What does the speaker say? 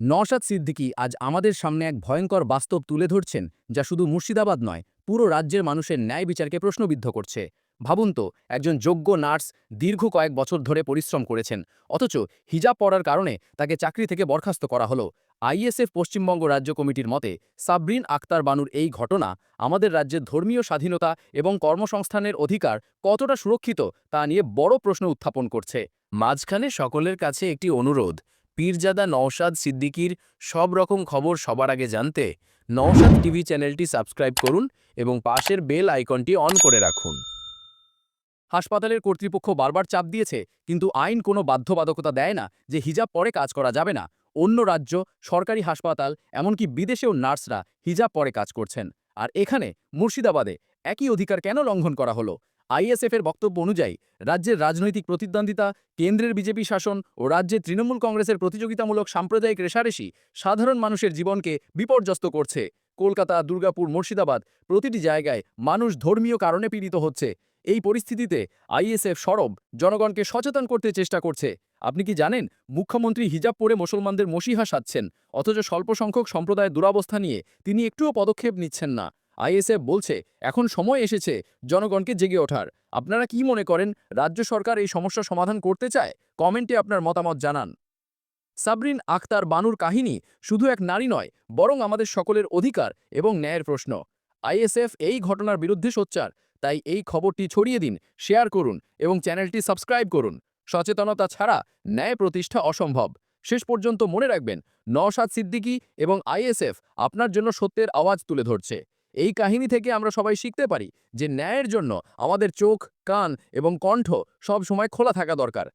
নওশাদ সিদ্দিকী আজ আমাদের সামনে এক ভয়ঙ্কর বাস্তব তুলে ধরছেন, যা শুধু মুর্শিদাবাদ নয়, পুরো রাজ্যের মানুষের ন্যায় বিচারকে প্রশ্নবিদ্ধ করছে। ভাবুন তো, একজন যোগ্য নার্স দীর্ঘ কয়েক বছর ধরে পরিশ্রম করেছেন, অথচ হিজাব পড়ার কারণে তাকে চাকরি থেকে বরখাস্ত করা হলো। আইএসএফ পশ্চিমবঙ্গ রাজ্য কমিটির মতে, সাবরিন আক্তার বানুর এই ঘটনা আমাদের রাজ্যের ধর্মীয় স্বাধীনতা এবং কর্মসংস্থানের অধিকার কতটা সুরক্ষিত তা নিয়ে বড় প্রশ্ন উত্থাপন করছে। মাঝখানে সকলের কাছে একটি অনুরোধ পীরজাদা নওশাদ সিদ্দিকীর সব রকম খবর সবার আগে জানতে নওশাদ টিভি চ্যানেলটি সাবস্ক্রাইব করুন এবং পাশের বেল আইকনটি অন করে রাখুন। হাসপাতালের কর্তৃপক্ষ বারবার চাপ দিয়েছে, কিন্তু আইন কোনো বাধ্যবাধকতা দেয় না যে হিজাব পরে কাজ করা যাবে না। অন্য রাজ্য, সরকারি হাসপাতাল, এমনকি বিদেশেও নার্সরা হিজাব পরে কাজ করছেন। আর এখানে মুর্শিদাবাদে একই অধিকার কেন লঙ্ঘন করা হলো? আইএসএফ এর বক্তব্য অনুযায়ী, রাজ্যের রাজনৈতিক প্রতিদ্বন্দ্বিতা, কেন্দ্রের বিজেপি শাসন ও রাজ্যে তৃণমূল কংগ্রেসের প্রতিযোগিতামূলক সাম্প্রদায়িক রেশারেশি সাধারণ মানুষের জীবনকে বিপর্যস্ত করছে। কলকাতা, দুর্গাপুর, মুর্শিদাবাদ প্রতিটি জায়গায় মানুষ ধর্মীয় কারণে পীড়িত হচ্ছে। এই পরিস্থিতিতে আইএসএফ সরব, জনগণকে সচেতন করতে চেষ্টা করছে। আপনি কি জানেন, মুখ্যমন্ত্রী হিজাব পরে মুসলমানদের মসিহা সাচ্ছেন অথচ স্বল্প সংখ্যক সম্প্রদায়ের দুরাবস্থা নিয়ে তিনি একটুও পদক্ষেপ নিচ্ছেন না। আইএসএফ বলছে, এখন সময় এসেছে জনগণকে জেগে ওঠার। আপনারা কি মনে করেন, রাজ্য সরকার এই সমস্যা সমাধান করতে চায়? কমেন্টে আপনার মতামত জানান। সাবরিন আখতার বানুর কাহিনী শুধু এক নারী নয়, বরং আমাদের সকলের অধিকার এবং ন্যায়ের প্রশ্ন। আইএসএফ এই ঘটনার বিরুদ্ধে সোচ্চার, তাই এই খবরটি ছড়িয়ে দিন, শেয়ার করুন এবং চ্যানেলটি সাবস্ক্রাইব করুন। সচেতনতা ছাড়া ন্যায় প্রতিষ্ঠা অসম্ভব। শেষ পর্যন্ত মনে রাখবেন, নওশাদ সিদ্দিকী এবং আইএসএফ আপনার জন্য সত্যের আওয়াজ তুলে ধরছে। এই কাহিনী থেকে আমরা সবাই শিখতে পারি যে ন্যায়ের জন্য আমাদের চোখ, কান এবং কণ্ঠ সব সময় খোলা থাকা দরকার।